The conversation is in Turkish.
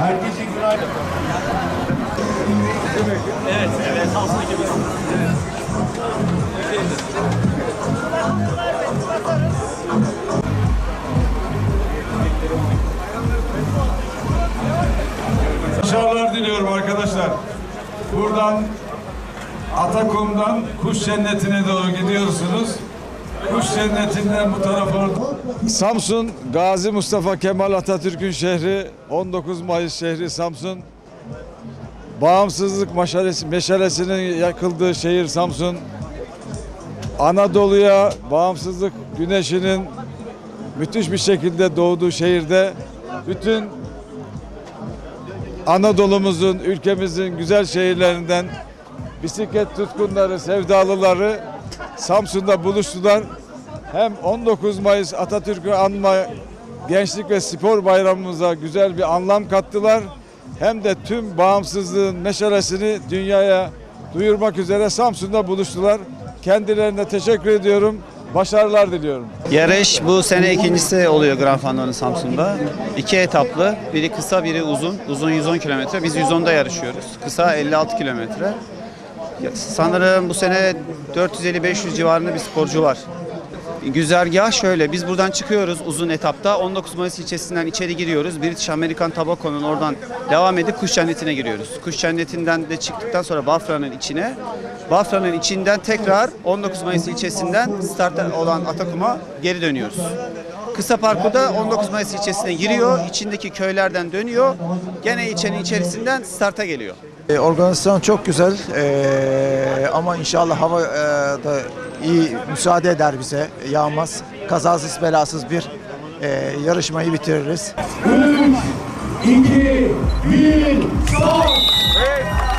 Herkese günaydın. Evet, evet. Samsun ekibi. Başarılar diliyorum arkadaşlar. Buradan Atakum'dan kuş cennetine doğru gidiyorsunuz. Kuş cennetinden bu tarafa Samsun Gazi Mustafa Kemal Atatürk'ün şehri 19 Mayıs şehri Samsun. Bağımsızlık meşalesi, meşalesinin yakıldığı şehir Samsun. Anadolu'ya bağımsızlık güneşinin müthiş bir şekilde doğduğu şehirde bütün Anadolu'muzun, ülkemizin güzel şehirlerinden bisiklet tutkunları, sevdalıları Samsun'da buluştular. Hem 19 Mayıs Atatürk'ü anma Gençlik ve Spor Bayramımıza güzel bir anlam kattılar. Hem de tüm bağımsızlığın meşalesini dünyaya duyurmak üzere Samsun'da buluştular. Kendilerine teşekkür ediyorum. Başarılar diliyorum. Yarış bu sene ikincisi oluyor Grand Fando'nun Samsun'da. İki etaplı. Biri kısa, biri uzun. Uzun 110 kilometre. Biz 110'da yarışıyoruz. Kısa 56 kilometre. Sanırım bu sene 450-500 civarında bir sporcu var. Güzergah şöyle, biz buradan çıkıyoruz uzun etapta. 19 Mayıs ilçesinden içeri giriyoruz. British American Tobacco'nun oradan devam edip Kuş Cenneti'ne giriyoruz. Kuş Cenneti'nden de çıktıktan sonra Bafra'nın içine. Bafra'nın içinden tekrar 19 Mayıs ilçesinden start olan Atakum'a geri dönüyoruz. Kısa parkurda 19 Mayıs ilçesine giriyor, içindeki köylerden dönüyor. Gene ilçenin içerisinden starta geliyor. E, Organizasyon çok güzel E, ama inşallah hava e, da iyi müsaade eder bize yağmaz. Kazasız belasız bir e, yarışmayı bitiririz. 2, 1, stop!